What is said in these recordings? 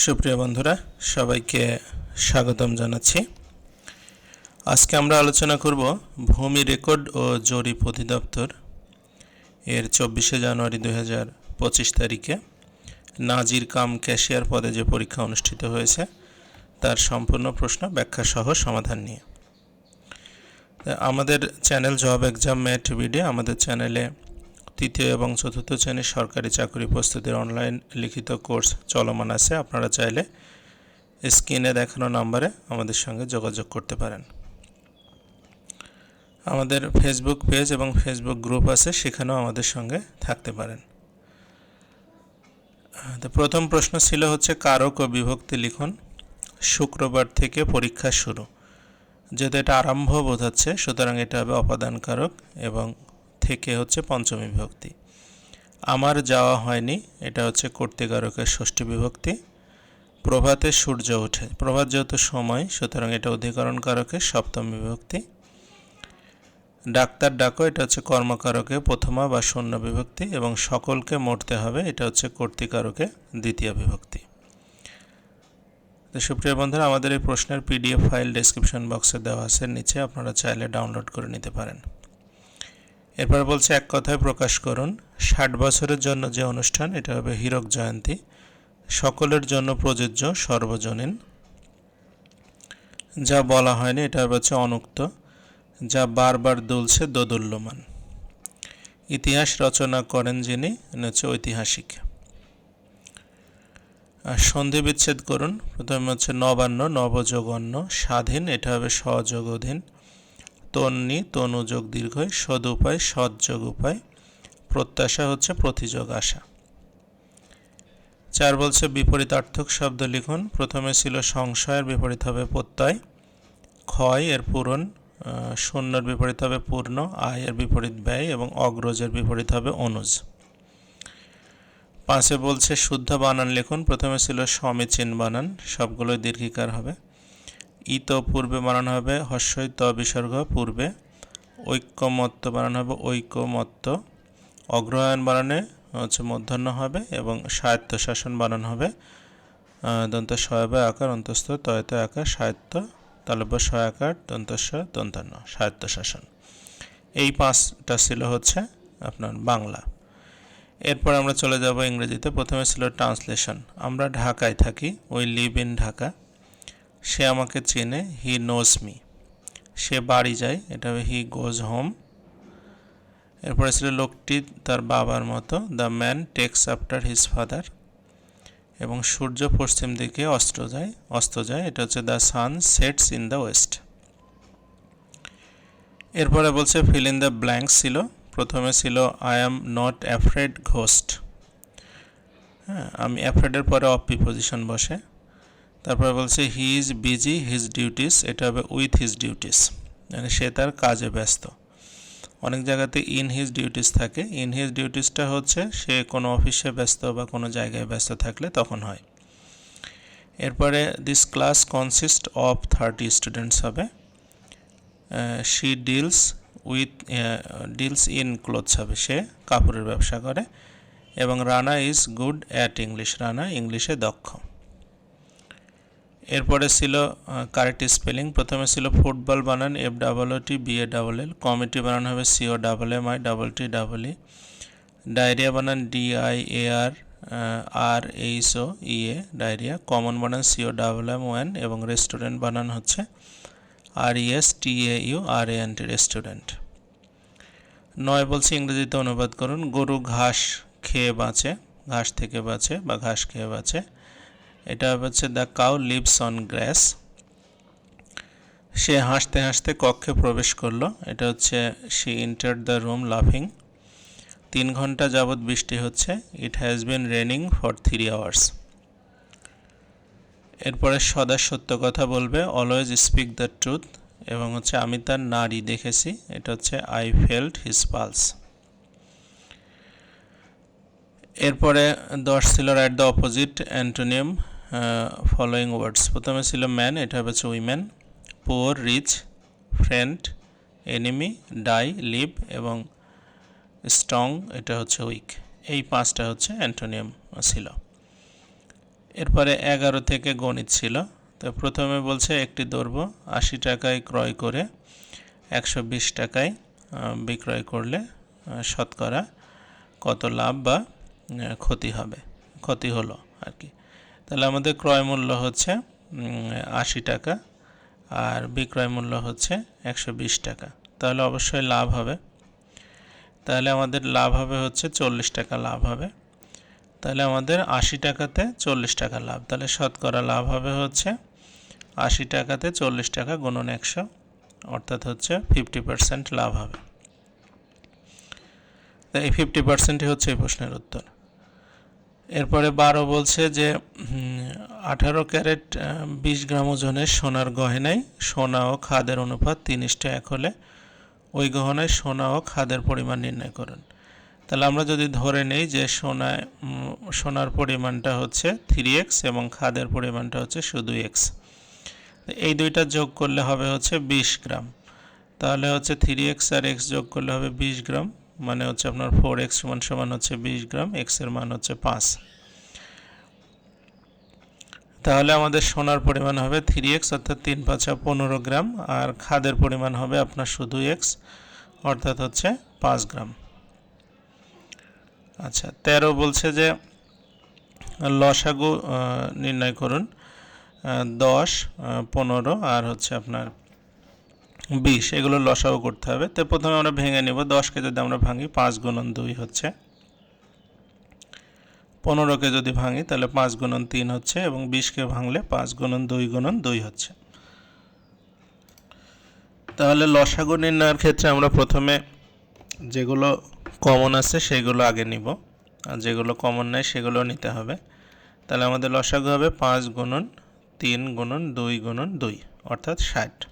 সুপ্রিয় বন্ধুরা, সবাইকে স্বাগতম জানাচ্ছি। আজকে আমরা আলোচনা করব ভূমি রেকর্ড ও জরিপ অধিদপ্তর এর চব্বিশে জানুয়ারি দুই হাজার পঁচিশ তারিখে নাজির কাম ক্যাশিয়ার পদে যে পরীক্ষা অনুষ্ঠিত হয়েছে, তার সম্পূর্ণ প্রশ্ন, ব্যাখ্যা সহ সমাধান নিয়ে। আমাদের channel job exam math video আমাদের চ্যানেলে তৃতীয় এবং চতুর্থ শ্রেণির সরকারি চাকরি প্রস্তুতির অনলাইন লিখিত কোর্স চলমান আছে। আপনারা চাইলে স্ক্রিনে দেখানো নাম্বারে আমাদের সঙ্গে যোগাযোগ করতে পারেন। আমাদের ফেসবুক পেজ এবং ফেসবুক গ্রুপ আছে, সেখানেও আমাদের সঙ্গে থাকতে পারেন। তো প্রথম প্রশ্ন ছিল হচ্ছে কারক ও বিভক্তি লিখন, শুক্রবার থেকে পরীক্ষা শুরু। যেহেতু এটা আরম্ভ বোঝাচ্ছে, সুতরাং এটা হবে অপাদান কারক এবং থেকে হচ্ছে পঞ্চমী বিভক্তি। আমার যাওয়া হয়নি, এটা হচ্ছে কর্তৃকারকের ষষ্ঠী বিভক্তি। প্রভাতে সূর্য ওঠে, প্রভাত যেহেতু সময়, সুতরাং এটা অধিকরণ কারকের সপ্তম বিভক্তি। ডাক্তার ডাকো, এটা হচ্ছে কর্মকারকে প্রথমা বা শূন্য বিভক্তি এবং সকলকে মরতে হবে, এটা হচ্ছে কর্তৃকারকে দ্বিতীয় বিভক্তি। তো সুপ্রিয় বন্ধুরা, আমাদের এই প্রশ্নের পিডিএফ ফাইল ডেসক্রিপশন বক্সে দেওয়া আছে, নিচে আপনারা চাইলে ডাউনলোড করে নিতে পারেন। এরপর বলছে, এক কথায় প্রকাশ করুন, ষাট বছরের জন্য যে অনুষ্ঠান, এটা হবে হীরক জয়ন্তী। সকলের জন্য প্রযোজ্য, সর্বজনীন। যা বলা হয়নি, এটা হচ্ছে অনুক্ত, যা বারবার দুলছে দোদুল্যমান। ইতিহাস রচনা করেন যিনি হচ্ছে ঐতিহাসিক। আর সন্ধি বিচ্ছেদ করুন, প্রথমে হচ্ছে নবান্ন নবযোগন্য স্বাধীন, এটা হবে সহযোগ অধীন। তন্নি তনুযোগ দীর্ঘয়, সদুপায়, সৎযোগ উপায়। প্রত্যাশা হচ্ছে প্রতিযোগ আশা। চার বলছে বিপরীতার্থক শব্দ লিখুন। প্রথমে ছিল সংশয়ের বিপরীত হবে প্রত্যয়। ক্ষয় এর পূরণ শূন্যর বিপরীত হবে পূর্ণ। আয়ের বিপরীত ব্যয় এবং অগ্রজের বিপরীত হবে অনুজ। পাঁচে বলছে, শুদ্ধ বানান লিখুন। প্রথমে ছিল সমীচীন বানান, সবগুলোই দীর্ঘিকার হবে। ইত পূর্বে বানানো হবে হর্ষই ত বিসর্গ পূর্বে ঐক্যমত্ত বানানো হবে ঐক্যমত্ত অগ্রহায়ণ বানানে হচ্ছে মধ্যাহ্ন হবে এবং সাহিত্য শাসন বানানো হবে দন্ত সয়াবে আকার, অন্তস্থ তয়ত আকার সাহিত্য তালব্য সয়াকার দন্তস্ব দন্তান্ন সাহিত্য শাসন এই পাঁচটা ছিল হচ্ছে আপনার বাংলা। এরপর আমরা চলে যাব ইংরেজিতে, প্রথমে ছিল ট্রান্সলেশন। আমরা ঢাকায় থাকি, ওই লিভ ইন ঢাকা। সে আমাকে চেনে হি নোজ মি সে বাড়ি যায়, এটা হি গোজ হোম এরপরে ছিল লোকটি তার বাবার মতো the man takes after his father এবং সূর্য পশ্চিম দিকে অস্ত যায় অস্ত যায়, এটা হচ্ছে the sun sets in the west এরপরে বলছে ফিল ইন দ্য ব্ল্যাঙ্ক ছিল। প্রথমে ছিল I am not afraid ghost হ্যাঁ আমি অ্যাফ্রেডের পরে অফ প্রিপোজিশন বসে। তারপরে বলছে he is busy his duties এটা হবে উইথ হিজ ডিউটিস মানে সে তার কাজে ব্যস্ত। অনেক জায়গাতে ইন হিজ ডিউটিস থাকে ইন হিজ ডিউটিসটা হচ্ছে সে কোনো অফিসে ব্যস্ত বা কোনো জায়গায় ব্যস্ত থাকলে তখন হয়। এরপরে this class consist of thirty students হবে। She deals with deals in clothes হবে, সে কাপড়ের ব্যবসা করে। এবং Rana is good at English Rana ইংলিশে দক্ষ। এরপরে ছিল কারেক্ট স্পেলিং। প্রথমে ছিল ফুটবল বানান F double O T B A double L committee বানান হবে C O double M I double T double E diarrhoea বানান D I A R R H O E A diarrhoea. Common বানান C O double M one এবং restaurant বানান হচ্ছে R E S T A U R A N T restaurant. নয় বলছি ইংরেজিতে অনুবাদ করুন। গরু ঘাস খেয়ে বাঁচে, ঘাস থেকে বাঁচে বা ঘাস খেয়ে বাঁচে। এটা হচ্ছে the cow lives on grass সে হাসতে হাসতে কক্ষে প্রবেশ করল। এটা হচ্ছে শি ইন্টার দ্য রুম লাফিং তিন ঘণ্টা যাবৎ বৃষ্টি হচ্ছে। It has been raining for three hours এরপরে সদা সত্য কথা বলবে অলওয়েজ স্পিক দ্য ট্রুথ এবং হচ্ছে, আমি তার নারী দেখেছি। এটা হচ্ছে আই ফেল্ট হিজ পালস এরপরে দশ ছিল write the opposite antonym following words প্রথমে ছিল ম্যান এটা হচ্ছে women poor rich friend enemy die live এবং স্ট্রং এটা হচ্ছে উইক এই পাঁচটা হচ্ছে অ্যান্টোনিয়াম ছিল। এরপরে এগারো থেকে গণিত ছিল। তো প্রথমে বলছে একটি দ্রব্য আশি টাকায় ক্রয় করে একশো বিশ টাকায় বিক্রয় করলে শতকরা কত লাভ বা ক্ষতি হবে, ক্ষতি হলো আর কি। তাহলে আমাদের ক্রয় মূল্য হচ্ছে আশি টাকা আর বিক্রয় মূল্য হচ্ছে একশো বিশ টাকা। তাহলে অবশ্যই লাভ হবে। তাহলে আমাদের লাভ হবে হচ্ছে চল্লিশ টাকা লাভ হবে। তাহলে আমাদের আশি টাকাতে চল্লিশ টাকা লাভ। তাহলে শতকরা লাভ হবে হচ্ছে আশি টাকাতে চল্লিশ টাকা গুণন একশো, অর্থাৎ হচ্ছে ফিফটি পার্সেন্ট লাভ হবে। এই ফিফটি পার্সেন্টই হচ্ছে এই প্রশ্নের উত্তর। এরপরে বারো বলছে যে আঠারো ক্যারেট বিশ গ্রাম ওজনের সোনার গহনায় সোনা ও খাদের অনুপাত তিন ইস্টে এক হলে ওই গহনায় সোনা ও খাদের পরিমাণ নির্ণয় করুন। তাহলে আমরা যদি ধরে নেই যে সোনায় সোনার পরিমাণটা হচ্ছে থ্রি এক্স এবং খাদের পরিমাণটা হচ্ছে শুধু এক্স এই দুইটা যোগ করলে হবে হচ্ছে বিশ গ্রাম। তাহলে হচ্ছে থ্রি এক্স আর এক্স যোগ করলে হবে বিশ গ্রাম। মানে হচ্ছে আপনার ফোর এক্স সমান সমান হচ্ছে বিশ গ্রাম এক্সের মান হচ্ছে পাঁচ। তাহলে আমাদের সোনার পরিমাণ হবে থ্রি এক্স অর্থাৎ তিন পাঁচা পনেরো গ্রাম, আর খাদের পরিমাণ হবে আপনার শুধু এক্স অর্থাৎ হচ্ছে পাঁচ গ্রাম। আচ্ছা তেরো বলছে যে, লসাগু নির্ণয় করুন দশ পনেরো, আর হচ্ছে আপনার বিশ, এগুলো লসাও করতে হবে। তো প্রথমে আমরা ভেঙে নেব। দশকে যদি আমরা ভাঙি, পাঁচ গুণন দুই হচ্ছে। পনেরোকে যদি ভাঙি, তাহলে পাঁচ গুণন তিন হচ্ছে এবং বিশকে ভাঙলে পাঁচ গুণন দুই গুণন দুই হচ্ছে। তাহলে লসাগু নির্ণয়ের ক্ষেত্রে আমরা প্রথমে যেগুলো কমন আছে, সেগুলো আগে নিব। আর যেগুলো কমন নাই, সেগুলো নিতে হবে। তাহলে আমাদের লসাগু হবে পাঁচ গুণন তিন গুণন দুই গুণন দুই, অর্থাৎ ষাট।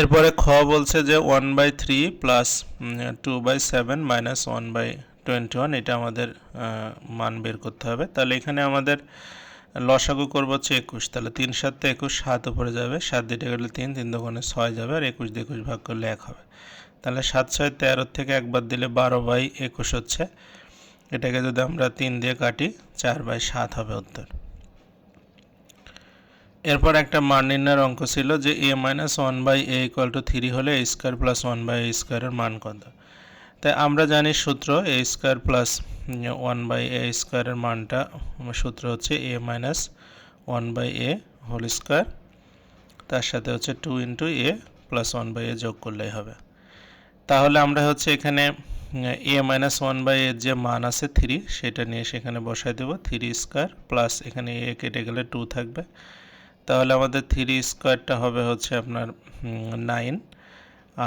এরপরে খ বলছে যে one by three plus two by seven minus one by twenty one এটা আমাদের মান বের করতে হবে। তাহলে এখানে আমাদের লসাগু করব হচ্ছে একুশ। তাহলে তিন সাতটা একুশ, সাত উপরে যাবে। সাত দিতে গেলে তিন তিন দোকানে ছয় যাবে। আর একুশ দিয়ে একুশ ভাগ করলে এক হবে। তাহলে সাত, ছয়, তেরো থেকে একবার দিলে বারো বাই একুশ হচ্ছে। এটাকে যদি আমরা তিন দিয়ে কাটি, চার বাই সাত হবে উত্তর। এরপর একটা মান নির্ণয়ের অঙ্ক ছিল যে A minus one by A equal to three হলে A square plus one by A স্কোয়ারের মান কত? তাই আমরা জানি সূত্র A square plus one by A স্কোয়ারের মানটা সূত্র হচ্ছে A minus one by A whole square তার সাথে হচ্ছে two into A plus one by A যোগ করলেই হবে। তাহলে আমরা হচ্ছে এখানে এ মাইনাস ওয়ান বাই এর যে মান আছে থ্রি সেটা নিয়ে সেখানে বসাই দেবো। থ্রি স্কোয়ার প্লাস এখানে এ কেটে গেলে টু থাকবে। তাহলে আমাদের থ্রি স্কোয়ারটা হবে হচ্ছে আপনার নাইন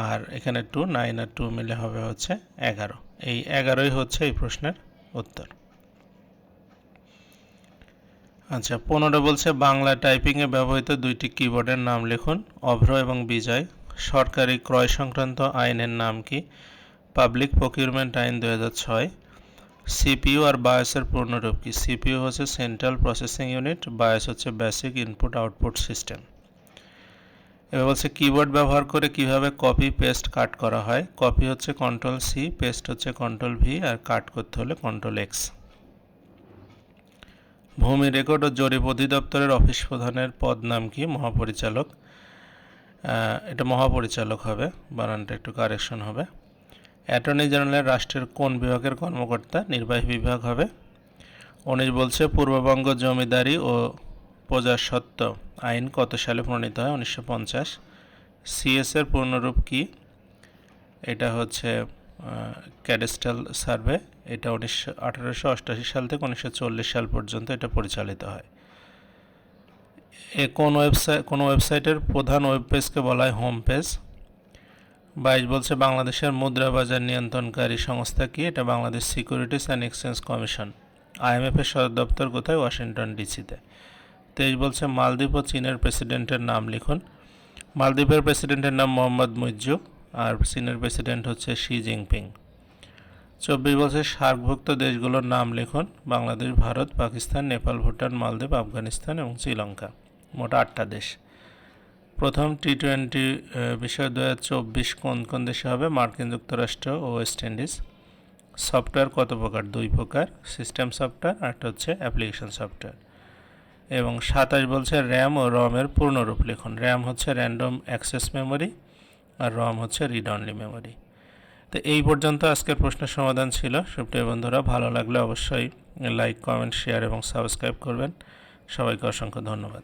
আর এখানে টু নাইন আর টু মিলে হবে হচ্ছে এগারো। এই এগারোই হচ্ছে এই প্রশ্নের উত্তর। আচ্ছা পনেরো বলছে, বাংলা টাইপিংয়ে ব্যবহৃত দুইটি কিবোর্ডের নাম লিখুন, অভ্র এবং বিজয়। সরকারি ক্রয় সংক্রান্ত আইনের নাম কি? পাবলিক প্রকিউরমেন্ট আইন দু হাজার ছয়। সিপিইউ আর বায়োসের পূর্ণরূপ কি? সিপিইউ হচ্ছে সেন্ট্রাল প্রসেসিং ইউনিট, বায়োস হচ্ছে বেসিক ইনপুট আউটপুট সিস্টেম। এবার বলছে কিবোর্ড ব্যবহার করে কীভাবে কপি পেস্ট কাট করা হয়? কপি হচ্ছে কন্ট্রোল সি, পেস্ট হচ্ছে কন্ট্রোল ভি আর কাট করতে হলে কন্ট্রোল এক্স। ভূমি রেকর্ড ও জরিপ অধিদপ্তরের অফিস প্রধানের পদ নাম কি? মহাপরিচালক। এটা মহাপরিচালক হবে, বানানটা একটু কারেকশন হবে। অ্যাটর্নি জেনারেল রাষ্ট্রের কোন বিভাগের কর্মকর্তা নির্বাহী বিভাগ হবে? উনিশ বলছে, পূর্ববঙ্গ জমিদারি ও প্রজাস্বত্ব আইন কত সালে প্রণীত হয়? উনিশশো পঞ্চাশ। সিএসের পূর্ণরূপ কি? এটা হচ্ছে ক্যাডেস্টাল সার্ভে। এটা উনিশশো, আঠারোশো অষ্টাশি সাল থেকে উনিশশো চল্লিশ সাল পর্যন্ত এটা পরিচালিত হয়। এ কোন ওয়েবসাইট কোন ওয়েবসাইটের প্রধান ওয়েব পেজকে বলা হয় হোম পেজ? বাইশ বলছে, বাংলাদেশের মুদ্রা বাজার নিয়ন্ত্রণকারী সংস্থা কি? এটা Bangladesh securities and exchange commission IMF এর সদর দপ্তর কোথায়? ওয়াশিংটন ডিসিতে। তেইশ বলছে, মালদ্বীপ ও চীনের প্রেসিডেন্টের নাম লিখুন। মালদ্বীপের প্রেসিডেন্টের নাম মোহাম্মদ মুইজ্জু আর চীনের প্রেসিডেন্ট হচ্ছে শি জিনপিং। চব্বিশ বছর সার্কভুক্ত দেশগুলোর নাম লিখুন। বাংলাদেশ, ভারত, পাকিস্তান, নেপাল, ভুটান, মালদ্বীপ, আফগানিস্তান এবং শ্রীলঙ্কা। মোট আটটা দেশ। প্রথম টি টোয়েন্টি বিষয় দু হাজার চব্বিশ কোন কোন দেশে হবে? মার্কিন যুক্তরাষ্ট্র ও ওয়েস্ট ইন্ডিজ। সফটওয়্যার কত প্রকার? দুই প্রকার, সিস্টেম সফটওয়্যার আর একটা হচ্ছে অ্যাপ্লিকেশন সফটওয়্যার। এবং সাতাশ বলছে র্যাম ও রমের পূর্ণরূপ লিখুন। র্যাম হচ্ছে র্যান্ডম অ্যাক্সেস মেমোরি, আর রম হচ্ছে রিড অনলি মেমোরি তো এই পর্যন্ত আজকের প্রশ্নের সমাধান ছিল। সুপ্রিয় বন্ধুরা, ভালো লাগলে অবশ্যই লাইক কমেন্ট শেয়ার এবং সাবস্ক্রাইব করবেন। সবাইকে অসংখ্য ধন্যবাদ।